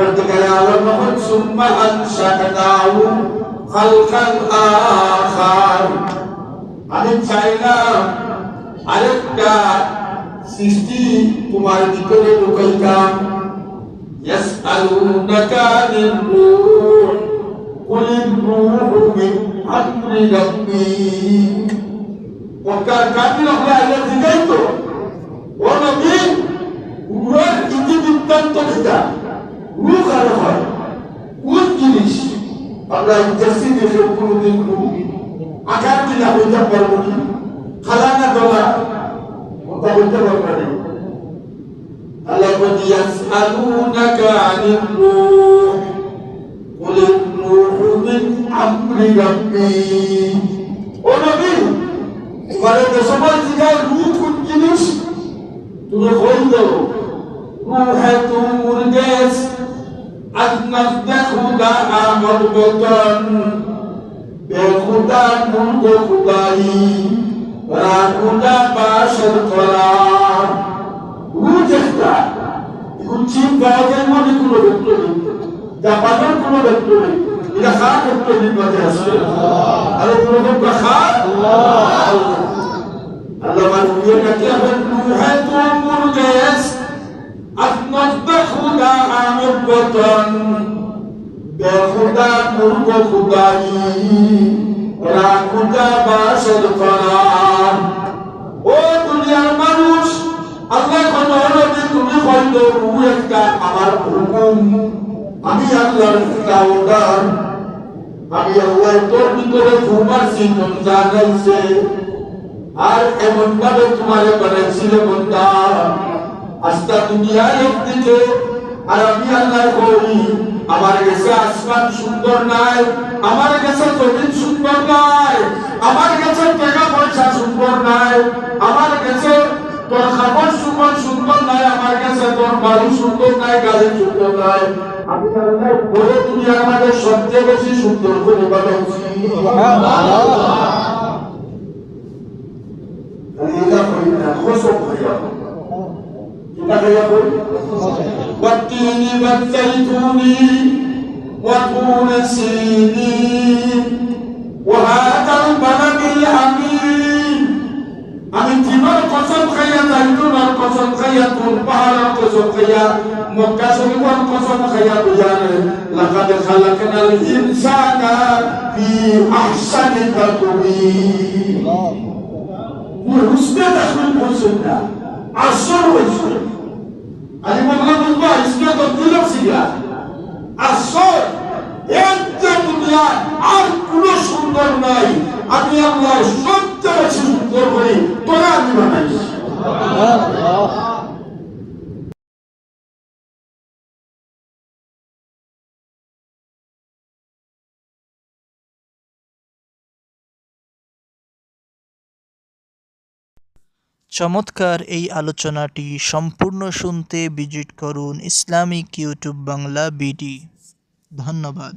Kapan tekayalan mohon sumpahan saya tahu Halkan akar Ada China Ada ka Sisti kumar dikode buka ikan Yes alunaka nimbun Kulim ruhu min amri rabbi Wakar kami lah ada tiga itu Wanabi Uruan itu bintang tak tidak রুহ আর হয় কোন জিনিস আমরা ইতিহাসে দেখে কোনোদিন রুহ আকার কিনা হইতে পারবো কি খালা না দলা কথা বলতে পারবো না আল্লাহ বলি ইয়াসআলুনাকা আনির রূহ قل الروح من أمر ربي ও নবী তোমার যে সময় জিগায় রূহ কোন জিনিস তুমি কই দাও রূহ তো মুরগেস আজনাফতে খুদা আমার বতন বেখুদা মুর্গ খুদাই রাখুদা বাসর করার রুজেস্তা এখন চীন গায়ের মধ্যে কোনো ভেক্টর নেই জাপানের কোনো ভেক্টর নেই এটা খা ভেক্টর নির্বাচে আসবে আরে আল্লাহ বতন বেখুদা মুর্গ খুদাই রাখুদা বাসর করার ও দুনিয়ার মানুষ, আল্লাহ কোন নবী তুমি হয়তো রু একটা আমার হুকুম। আমি আল্লাহর অর্ডার আমি আল্লাহ তোর ভিতরে ঘুমার চিহ্ন জানাইছে আর এমন ভাবে তোমার আস্তা দুনিয়ার একদিকে আর আমি আল্লাহ করি আমার কাছে আসমান সুন্দর নাই, আমার কাছে জমিন সুন্দর নাই, আমার কাছে টাকা পয়সা সুন্দর নাই, আমার কাছে তোর খাবার সুন্দর সুন্দর নাই, আমার কাছে তোর বাড়ি সুন্দর নাই গাড়ি সুন্দর নাই। আমি আল্লাহ বলে, তুমি আমাদের সবচেয়ে বেশি সুন্দর করে করি না খোসব হইয়া ماذا يقول؟ والتين والزيتون وطول سنين وهذا البلد الأمين أنتم القصب خيا تهدون القصب خيا تنبع القصب خيا مكسر والقصب خيا بيانا لقد خلقنا الإنسان في أحسن تقويم. ورسنا تخلق سنة. عصر وسنة হইছে আমি বললাম বুঝব ইসলাম তো দিলাম শিখা আসল একটা দুনিয়া আর কোন সুন্দর নাই আমি আল্লাহ সবচেয়ে বেশি সুন্দর করি চমৎকার এই আলোচনাটি সম্পূর্ণ শুনতে ভিজিট করুন ইসলামিক ইউটিউব বাংলা বিডি। ধন্যবাদ।